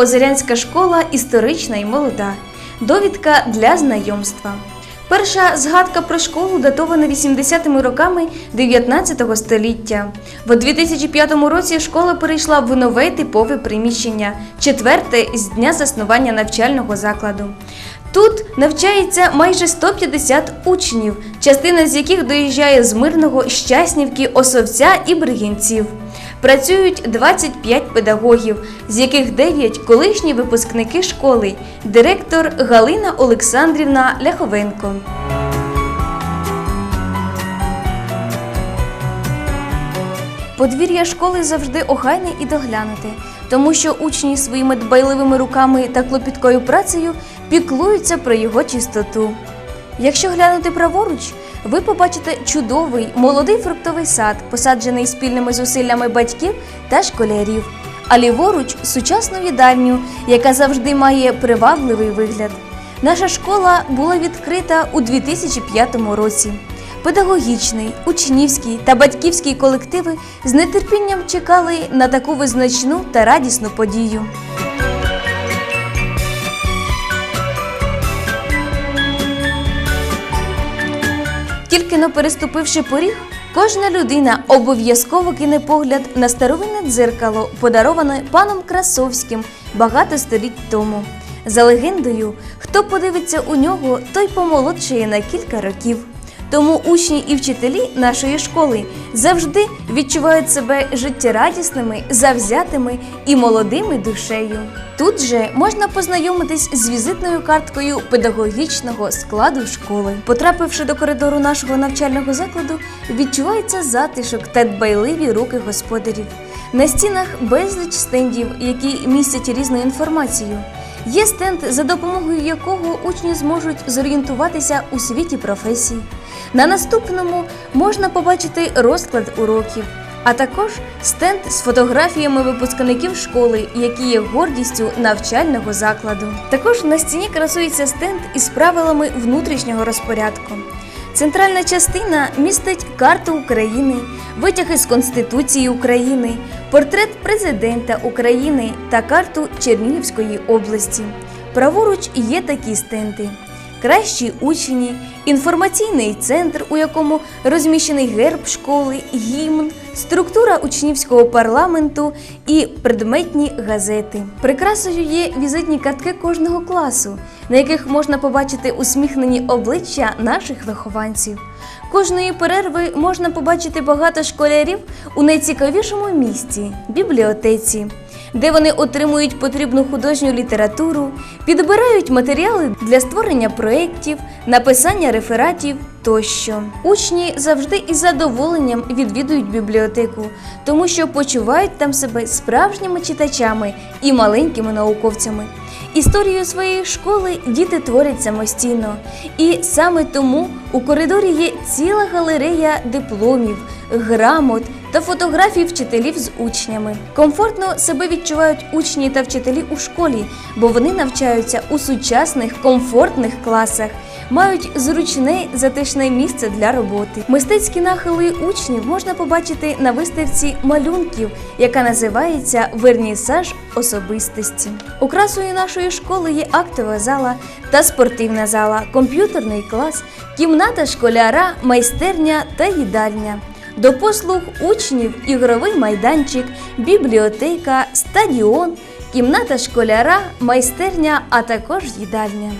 Озерянська школа історична і молода. Довідка для знайомства. Перша згадка про школу датована 80-ми роками 19 століття. В 2005 році школа перейшла в нове типове приміщення, четверте з дня заснування навчального закладу. Тут навчається майже 150 учнів, частина з яких доїжджає з мирного Щаснівки, Осовця і Бригінців. Працюють 25 педагогів, з яких 9 колишні випускники школи, директор Галина Олександрівна Ляховенко. Подвір'я школи завжди охайне і доглянуте, тому що учні своїми дбайливими руками та клопіткою працею піклуються про його чистоту. Якщо глянути праворуч, ви побачите чудовий молодий фруктовий сад, посаджений спільними зусиллями батьків та школярів, а ліворуч сучасну їдальню, яка завжди має привабливий вигляд. Наша школа була відкрита у 2005 році. Педагогічний, учнівський та батьківський колективи з нетерпінням чекали на таку визначну та радісну подію. Тільки но переступивши поріг, кожна людина обов'язково кине погляд на старовинне дзеркало, подароване паном Красовським багато століть тому. За легендою, хто подивиться у нього, той помолодшає на кілька років. Тому учні і вчителі нашої школи завжди відчувають себе життєрадісними, завзятими і молодими душею. Тут же можна познайомитись з візитною карткою педагогічного складу школи. Потрапивши до коридору нашого навчального закладу, відчувається затишок та дбайливі руки господарів. На стінах безліч стендів, які містять різну інформацію. Є стенд, за допомогою якого учні зможуть зорієнтуватися у світі професій. На наступному можна побачити розклад уроків, а також стенд з фотографіями випускників школи, які є гордістю навчального закладу. Також на стіні красується стенд із правилами внутрішнього розпорядку. Центральна частина містить карту України, витяги з Конституції України, портрет президента України та карту Чернігівської області. Праворуч є такі стенди. Кращі учні, інформаційний центр, у якому розміщений герб школи, гімн, структура учнівського парламенту і предметні газети. Прикрасою є візитні картки кожного класу, на яких можна побачити усміхнені обличчя наших вихованців. Кожної перерви можна побачити багато школярів у найцікавішому місці бібліотеці, де вони отримують потрібну художню літературу, підбирають матеріали для створення проєктів, написання рефератів тощо. Учні завжди із задоволенням відвідують бібліотеку, тому що почувають там себе справжніми читачами і маленькими науковцями. Історію своєї школи діти творять самостійно, і саме тому у коридорі є ціла галерея дипломів, грамот та фотографій вчителів з учнями. Комфортно себе відчувають учні та вчителі у школі, бо вони навчаються у сучасних комфортних класах. Мають зручне затишне місце для роботи. Мистецькі нахили учнів можна побачити на виставці малюнків, яка називається Вернісаж особистості. Окрасою нашої школи є актова зала та спортивна зала, комп'ютерний клас, кімната школяра, майстерня та їдальня. До послуг учнів ігровий майданчик, бібліотека, стадіон, кімната школяра, майстерня, а також їдальня.